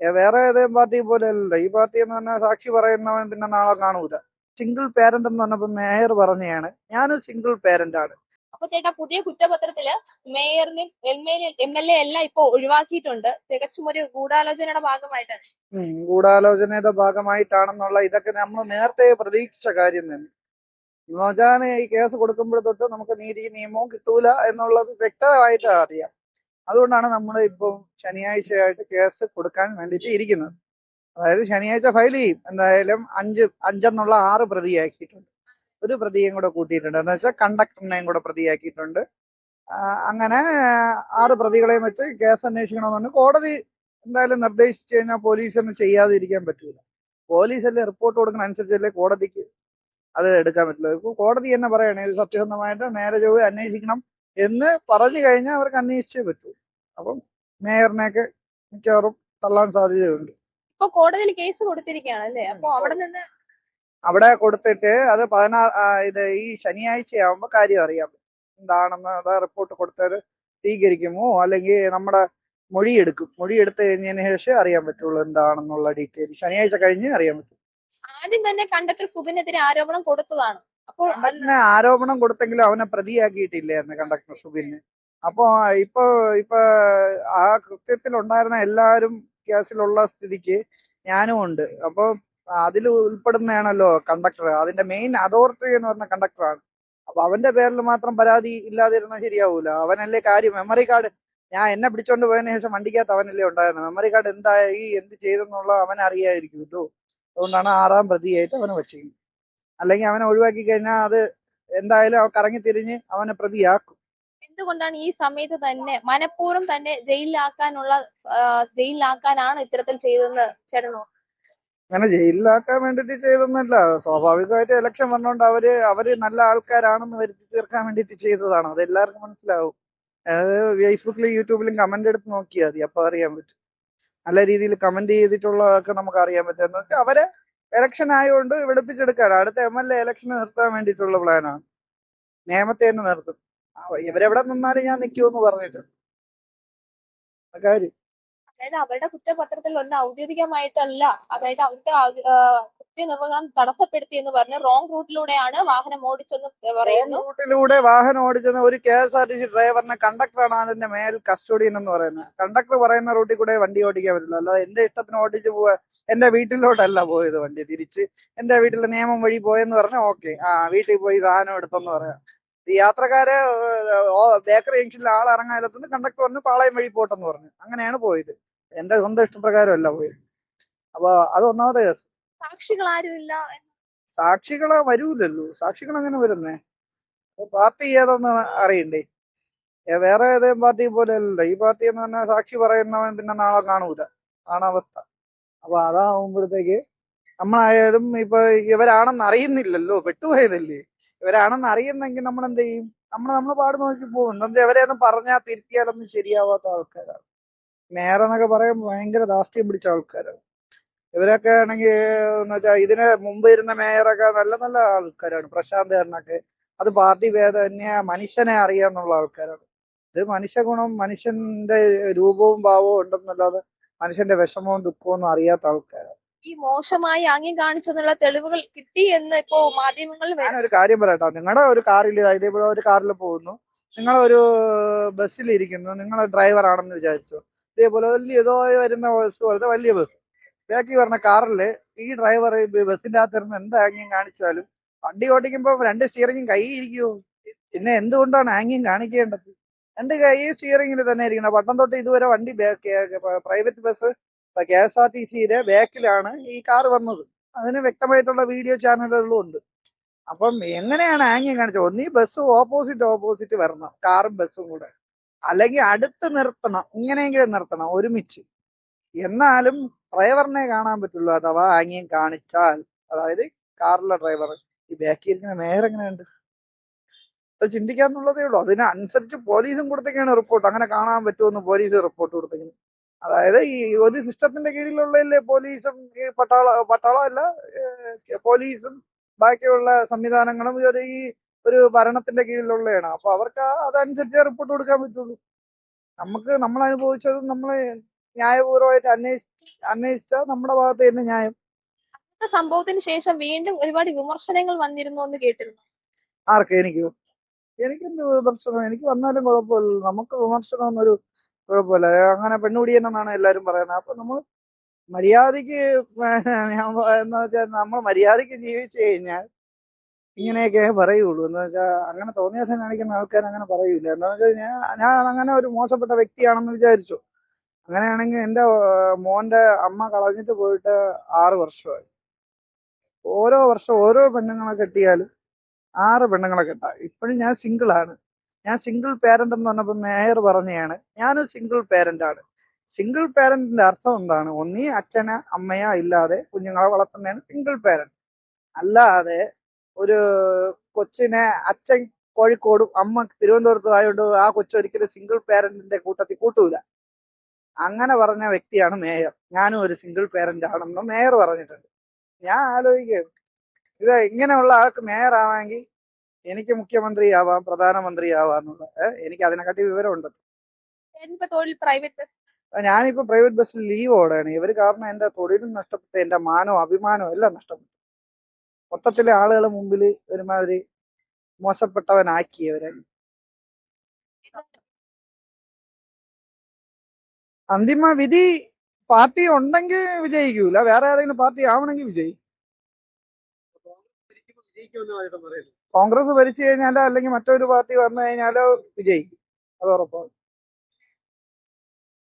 വേറെ ഏതെങ്കിലും പാർട്ടി പോലെ അല്ലല്ലോ. ഈ പാർട്ടി എന്ന് പറഞ്ഞാൽ സാക്ഷി പറയുന്നവൻ പിന്നെ നാളെ കാണൂല. സിംഗിൾ പേരന്റ് എന്ന് പറഞ്ഞപ്പോ മേയർ പറഞ്ഞതാണ് ഞാനൊരു സിംഗിൾ പേരന്റ് ആണ്. അപ്പൊ ചേട്ടാ പുതിയ കുറ്റപത്രത്തിൽ മേയറിനും എം എൽ എ എല്ലാം ഇപ്പൊ ഒഴിവാക്കിയിട്ടുണ്ട്. തികച്ചും ഒരു ഗൂഢാലോചനയുടെ ഭാഗമായിട്ടാണ് ഗൂഢാലോചനയുടെ ഭാഗമായിട്ടാണെന്നുള്ള ഇതൊക്കെ നമ്മൾ നേരത്തെ പ്രതീക്ഷിച്ച കാര്യം തന്നെ. എന്ന് വെച്ചാൽ ഈ കേസ് കൊടുക്കുമ്പോൾ തൊട്ട് നമുക്ക് നീതി നിയമവും കിട്ടൂല എന്നുള്ളത് വ്യക്തമായിട്ട് അറിയാം. അതുകൊണ്ടാണ് നമ്മൾ ഇപ്പം ശനിയാഴ്ചയായിട്ട് കേസ് കൊടുക്കാൻ വേണ്ടിയിട്ട് ഇരിക്കുന്നത്. അതായത് ശനിയാഴ്ച ഫയൽ ചെയ്യും. എന്തായാലും അഞ്ച് അഞ്ചെന്നുള്ള ആറ് പ്രതിയാക്കിയിട്ടുണ്ട്. ഒരു പ്രതിയും കൂടെ കൂട്ടിയിട്ടുണ്ട്. എന്ന് വെച്ചാൽ കണ്ടക്ടറിനെയും കൂടെ പ്രതിയാക്കിയിട്ടുണ്ട്. അങ്ങനെ ആറ് പ്രതികളെയും വെച്ച് കേസ് അന്വേഷിക്കണമെന്ന് കോടതി എന്തായാലും നിർദ്ദേശിച്ചു കഴിഞ്ഞാൽ പോലീസിന് ചെയ്യാതിരിക്കാൻ പറ്റില്ല പോലീസല്ലേ റിപ്പോർട്ട് കൊടുക്കുന്ന അനുസരിച്ചല്ലേ കോടതിക്ക് അത് എടുക്കാൻ പറ്റില്ല ഇപ്പോൾ കോടതി തന്നെ പറയണേ സത്യസന്ധമായിട്ട് നേരെ ചൊവ്വേ അന്വേഷിക്കണം. എന്ന് പറഞ്ഞു കഴിഞ്ഞാൽ അവർക്ക് അന്വേഷിച്ചേ പറ്റൂ. അപ്പം മേയറിനെയൊക്കെ മിക്കവാറും തള്ളാൻ സാധ്യതയുണ്ട്. ഇപ്പൊ കോടതിയിൽ കേസ് കൊടുത്തിരിക്കുകയാണ് അല്ലേ അപ്പൊ അവിടെ നിന്ന് അവിടെ കൊടുത്തിട്ട് അത് പതിനാറ് ഇത് ഈ ശനിയാഴ്ച ആവുമ്പോ കാര്യം അറിയാം. എന്താണെന്ന് റിപ്പോർട്ട് കൊടുത്തത് സ്വീകരിക്കുമോ? അല്ലെങ്കിൽ നമ്മുടെ മൊഴി എടുക്കും. മൊഴി എടുത്തു കഴിഞ്ഞതിന് ശേഷം അറിയാൻ പറ്റുള്ളൂ എന്താണെന്നുള്ള ഡീറ്റെയിൽ. ശനിയാഴ്ച കഴിഞ്ഞ് അറിയാൻ പറ്റും. ആദ്യം തന്നെ കണ്ടക്ടർ സുബിനെതിരെ ആരോപണം കൊടുത്തതാണ്. അപ്പോൾ കണ്ടക്ടറിന് ആരോപണം കൊടുത്തെങ്കിലും അവനെ പ്രതിയാക്കിയിട്ടില്ലായിരുന്നു കണ്ടക്ടർ സുബിന്. അപ്പോ ഇപ്പൊ ഇപ്പൊ ആ കൃത്യത്തിൽ ഉണ്ടായിരുന്ന എല്ലാവരും കേസിലുള്ള സ്ഥിതിക്ക് ഞാനും ഉണ്ട്. അപ്പൊ അതിൽ ഉൾപ്പെടുന്നതാണല്ലോ കണ്ടക്ടർ. അതിന്റെ മെയിൻ അതോറിറ്റി എന്ന് പറഞ്ഞ കണ്ടക്ടറാണ്. അപ്പൊ അവന്റെ പേരിൽ മാത്രം പരാതി ഇല്ലാതിരുന്നാൽ ശരിയാവൂല. അവനല്ലേ കാര്യം? മെമ്മറി കാർഡ് ഞാൻ എന്നെ പിടിച്ചോണ്ട് പോയതിനു ശേഷം വണ്ടിക്കകത്ത് അവനല്ലേ ഉണ്ടായിരുന്നു മെമ്മറി കാർഡ് എന്തായി? എന്ത് ചെയ്തെന്നുള്ള അവൻ അറിയായിരിക്കുമല്ലോ അതുകൊണ്ടാണ് ആറാം പ്രതിയായിട്ട് അവനെ വെച്ചിരിക്കുന്നത്. അല്ലെങ്കിൽ അവനെ ഒഴിവാക്കി കഴിഞ്ഞാൽ അത് എന്തായാലും അവൻ കറങ്ങി തിരിഞ്ഞ് അവനെ പ്രതിയാക്കും. എന്തുകൊണ്ടാണ് ഈ സമയത്ത് തന്നെ മനഃപൂർവം തന്നെ ജയിലിലാക്കാനുള്ള ജയിലിലാക്കാനാണ് ഇത്തരത്തിൽ ചെയ്തതെന്ന് ചേട്ടനോ? അങ്ങനെ ജയിലിലാക്കാൻ വേണ്ടിട്ട് ചെയ്തൊന്നല്ല സ്വാഭാവികമായിട്ട് ഇലക്ഷൻ വന്നോണ്ട് അവർ അവർ നല്ല ആൾക്കാരാണെന്ന് വരുത്തി തീർക്കാൻ വേണ്ടിട്ട് ചെയ്തതാണ്. അത് എല്ലാവർക്കും മനസ്സിലാവും. ഫേസ്ബുക്കിലും യൂട്യൂബിലും കമന്റ് എടുത്ത് നോക്കിയാൽ മതി. അപ്പൊ അറിയാൻ പറ്റും. നല്ല രീതിയിൽ കമന്റ് ചെയ്തിട്ടുള്ളതൊക്കെ നമുക്ക് അറിയാൻ പറ്റും. എന്ന് വെച്ചാൽ അവരെ ഇലക്ഷൻ ആയതുകൊണ്ട് വെളുപ്പിച്ചെടുക്കാൻ അടുത്ത എം എൽ എ ഇലക്ഷൻ നിർത്താൻ വേണ്ടിയിട്ടുള്ള പ്ലാനാണ് നിയമത്തെ തന്നെ നിർത്തും. ഇവരെവിടെ നിന്നാലും ഞാൻ നിൽക്കുമെന്ന് പറഞ്ഞിട്ട് കാര്യം. അതായത് അവരുടെ കുറ്റപത്രത്തിൽ ഒന്ന് ഔദ്യോഗികമായിട്ടല്ല അതായത് അവരുടെ കൃത്യനിർവഹണം തടസ്സപ്പെടുത്തി എന്ന് പറഞ്ഞ് റോങ് റൂട്ടിലൂടെയാണ് വാഹനം ഓടിച്ചെന്ന് പറയുന്നു. റൂട്ടിലൂടെ വാഹനം ഓടിച്ചെന്ന് ഒരു K S R T C ഡ്രൈവറിനെ കണ്ടക്ടറാണ് അതിന്റെ മേൽ കസ്റ്റോഡിയൻ എന്ന് പറയുന്നത്. കണ്ടക്ടർ പറയുന്ന റൂട്ടിൽ കൂടെ വണ്ടി ഓടിക്കാൻ പറ്റുള്ളൂ. അല്ലാതെ എന്റെ ഇഷ്ടത്തിന് ഓടിച്ചു പോവാ എന്റെ വീട്ടിലോട്ടല്ല പോയത് വണ്ടി തിരിച്ച്. എന്റെ വീട്ടിലെ നിയമം വഴി പോയെന്ന് പറഞ്ഞാൽ ഓക്കെ ആ വീട്ടിൽ പോയി സാധനം എടുത്തെന്ന് പറയാം. ഈ യാത്രക്കാരെ ബേക്കറി ജംഗ്ഷനിൽ ആൾ ഇറങ്ങാനെത്തുന്ന കണ്ടക്ടർ പറഞ്ഞു പാളയം വഴി പോട്ടെന്ന് പറഞ്ഞു. അങ്ങനെയാണ് പോയത്. എന്റെ സ്വന്തം ഇഷ്ടപ്രകാരമല്ല പോയത്. അപ്പൊ അത് ഒന്നാമത്തെ കേസ്. സാക്ഷികൾ ആരുമില്ല സാക്ഷികളെ വരൂലല്ലോ. സാക്ഷികൾ അങ്ങനെ വരുന്നേ? പാർട്ടി ഏതെന്ന് അറിയണ്ടേ? വേറെ ഏതെങ്കിലും പാർട്ടി പോലെ അല്ലല്ലോ. ഈ പാർട്ടി എന്ന് പറഞ്ഞാൽ സാക്ഷി പറയുന്നവൻ പിന്നെ നാളെ കാണൂല. ആണ് അവസ്ഥ. അപ്പൊ അതാവുമ്പോഴത്തേക്ക് നമ്മളായാലും ഇപ്പൊ ഇവരാണെന്ന് അറിയുന്നില്ലല്ലോ പെട്ടുപോയതല്ലേ? ഇവരാണെന്ന് അറിയുന്നെങ്കിൽ നമ്മൾ എന്ത് ചെയ്യും നമ്മൾ നമ്മൾ പാട് നോക്കി പോകും. എന്താ ഇവരെയൊന്നും പറഞ്ഞാൽ തിരുത്തിയാലൊന്നും ശരിയാവാത്ത ആൾക്കാരാണ്. നേരെ എന്നൊക്കെ പറയാൻ ഭയങ്കര ദാഷ്ട്യം പിടിച്ച ആൾക്കാരാണ്. ഇവരൊക്കെ ആണെങ്കിൽ എന്ന് വെച്ചാൽ ഇതിന് മുമ്പ് ഇരുന്ന മേയറൊക്കെ നല്ല നല്ല ആൾക്കാരാണ്. പ്രശാന്ത് ഏറിനൊക്കെ അത് പാർട്ടി ഭേദമന്യേ മനുഷ്യനെ അറിയാന്നുള്ള ആൾക്കാരാണ്. ഇത് മനുഷ്യ ഗുണം മനുഷ്യന്റെ രൂപവും ഭാവവും ഉണ്ടെന്നല്ലാതെ മനുഷ്യന്റെ വിഷമവും ദുഃഖവും ഒന്നും അറിയാത്ത ആൾക്കാരാണ്. ഈ മോശമായി ആംഗ്യം കാണിച്ചെന്നുള്ള തെളിവുകൾ കിട്ടി എന്ന് ഇപ്പോ മാധ്യമങ്ങളിൽ ഞാൻ ഞാനൊരു കാര്യം പറയട്ടോ. നിങ്ങളുടെ ഒരു കാറിൽ ഇതേപോലെ ഒരു കാറിൽ പോകുന്നു. ഒരു ബസ്സിൽ ഇരിക്കുന്നു. നിങ്ങൾ ഡ്രൈവർ ആണെന്ന് വിചാരിച്ചു. ഇതേപോലെ വലിയ ഏതോ വരുന്ന ബസ് പോലത്തെ വലിയ ബസ് ബാക്കി പറഞ്ഞ കാറിൽ ഈ ഡ്രൈവർ ബസ്സിന്റെ അകത്തിരുന്ന് എന്ത് ആംഗ്യം കാണിച്ചാലും വണ്ടി ഓടിക്കുമ്പോൾ രണ്ട് സ്റ്റിയറിംഗും കൈ ഇരിക്കുമോ പിന്നെ എന്തുകൊണ്ടാണ് ആംഗ്യം കാണിക്കേണ്ടത്? രണ്ട് കൈ സ്റ്റിയറിംഗിൽ തന്നെ ഇരിക്കണം. പട്ടം തൊട്ട് ഇതുവരെ വണ്ടി private bus K S R T സിയുടെ ബാക്കിലാണ് ഈ കാർ വന്നത്. അതിന് വ്യക്തമായിട്ടുള്ള വീഡിയോ ചാനലുകളും ഉണ്ട്. അപ്പം എങ്ങനെയാണ് ആംഗ്യം കാണിച്ചത്? ഒന്നീ ബസ് ഓപ്പോസിറ്റ് ഓപ്പോസിറ്റ് വരണം. കാറും ബസ്സും കൂടെ. അല്ലെങ്കിൽ അടുത്ത് നിർത്തണം. ഇങ്ങനെയെങ്കിലും നിർത്തണം. ഒരുമിച്ച്. എന്നാലും ഡ്രൈവറിനെ കാണാൻ പറ്റുള്ളൂ. അഥവാ ആംഗ്യം കാണിച്ചാൽ. അതായത് കാറിലെ ഡ്രൈവർ ഈ ബാക്കിൽ ഇരിക്കുന്ന മേയർ എങ്ങനെയുണ്ട്? ചിന്തിക്കാന്നുള്ളതേ ഉള്ളൂ. അതിനനുസരിച്ച് പോലീസും കൊടുത്തേക്കാണ് റിപ്പോർട്ട്. അങ്ങനെ കാണാൻ പറ്റുമെന്ന് പോലീസ് റിപ്പോർട്ട് കൊടുത്തേക്കുന്നു. അതായത് ഈ ഒരു സിസ്റ്റത്തിന്റെ കീഴിലുള്ളതല്ലേ പോലീസും ഈ പട്ടാള പട്ടാള അല്ല പോലീസും ബാക്കിയുള്ള സംവിധാനങ്ങളും ഒരു ഈ ഒരു ഭരണത്തിന്റെ കീഴിലുള്ളതാണ്. അപ്പൊ അവർക്ക് അതനുസരിച്ച് റിപ്പോർട്ട് കൊടുക്കാൻ പറ്റുള്ളൂ. നമുക്ക് നമ്മൾ അനുഭവിച്ചതും നമ്മൾ ന്യായപൂർവമായിട്ട് അന്വേഷിച്ച് അന്വേഷിച്ചാൽ നമ്മുടെ ഭാഗത്ത് തന്നെ ന്യായം. സംഭവത്തിന് ശേഷം വീണ്ടും ഒരുപാട് വിമർശനങ്ങൾ വന്നിരുന്നു എന്ന് കേട്ടിരുന്നു. ആർക്ക്? എനിക്കോ. എനിക്കെന്ത് വിമർശനം? എനിക്ക് വന്നാലും കുഴപ്പമില്ല നമുക്ക് വിമർശനം ഒന്നൊരു കുഴപ്പമില്ല. അങ്ങനെ പെണ്ണുപിടിയെന്നാണ് എല്ലാവരും പറയുന്നത്. അപ്പൊ നമ്മൾ മര്യാദയ്ക്ക് എന്ന് വെച്ചാൽ നമ്മൾ മര്യാദയ്ക്ക് ജീവിച്ചു കഴിഞ്ഞാൽ ഇങ്ങനെയൊക്കെ പറയുള്ളൂ. എന്ന് വെച്ചാൽ അങ്ങനെ തോന്നിയ ദിവസം കാണിക്കുന്ന ആൾക്കാർ അങ്ങനെ പറയൂല. എന്താ വെച്ചാൽ ഞാൻ ഞാൻ അങ്ങനെ ഒരു മോശപ്പെട്ട വ്യക്തിയാണെന്ന് വിചാരിച്ചു. അങ്ങനെയാണെങ്കിൽ എന്റെ മോന്റെ അമ്മ കളഞ്ഞിട്ട് പോയിട്ട് ആറ് വർഷമായി. ഓരോ വർഷം ഓരോ പെണ്ണുങ്ങളെ കെട്ടിയാലും ആറ് പെണ്ണുങ്ങളെ കെട്ടാം ഇപ്പോഴും ഞാൻ സിംഗിൾ ആണ് ഞാൻ സിംഗിൾ പാരന്റ് എന്ന് പറഞ്ഞപ്പോൾ മേയർ പറഞ്ഞതാണ് ഞാനും സിംഗിൾ പാരന്റ് ആണ് സിംഗിൾ പാരന്റിന്റെ അർത്ഥം എന്താണ്? ഒന്നീ അച്ഛന അമ്മയോ ഇല്ലാതെ കുഞ്ഞുങ്ങളെ വളർത്തുന്നതാണ് സിംഗിൾ പാരന്റ്. അല്ലാതെ ഒരു കൊച്ചിനെ അച്ഛൻ കോഴിക്കോടും അമ്മ തിരുവനന്തപുരത്തും ആയതുകൊണ്ട് ആ കൊച്ചൊരിക്കലും സിംഗിൾ പാരന്റിന്റെ കൂട്ടത്തിൽ കൂട്ടൂല. അങ്ങനെ പറഞ്ഞ വ്യക്തിയാണ് മേയർ. ഞാനും ഒരു സിംഗിൾ പേരന്റ് ആണെന്ന് മേയർ പറഞ്ഞിട്ടുണ്ട്. ഞാൻ ആലോചിക്കുകയാണ്. ഇത് ഇങ്ങനെയുള്ള ആൾക്ക് മേയർ ആവാമെങ്കിൽ എനിക്ക് മുഖ്യമന്ത്രിയാവാം ആവാം പ്രധാനമന്ത്രി ആവാന്നുള്ള ഏഹ് എനിക്ക് അതിനെക്കാട്ടി വിവരമുണ്ട്. ഞാനിപ്പോ പ്രൈവറ്റ് ബസ്സിൽ ലീവ് ഓടാണ് ഇവർ കാരണം എന്റെ തൊഴിലും നഷ്ടപ്പെട്ടു എന്റെ മാനവും അഭിമാനവും എല്ലാം നഷ്ടപ്പെട്ടു. മൊത്തത്തിലെ ആളുകളെ മുമ്പിൽ ഒരുമാതിരി മോശപ്പെട്ടവനാക്കി ഇവരെ. അന്തിമ വിധി പാർട്ടി ഉണ്ടെങ്കിൽ വിജയിക്കൂല വേറെ ഏതെങ്കിലും പാർട്ടി ആവണമെങ്കിൽ വിജയിക്കും. കോൺഗ്രസ് ഭരിച്ചു കഴിഞ്ഞാലോ അല്ലെങ്കിൽ മറ്റൊരു പാർട്ടി വന്നു കഴിഞ്ഞാലോ വിജയിക്കും. അത് ഉറപ്പാണ്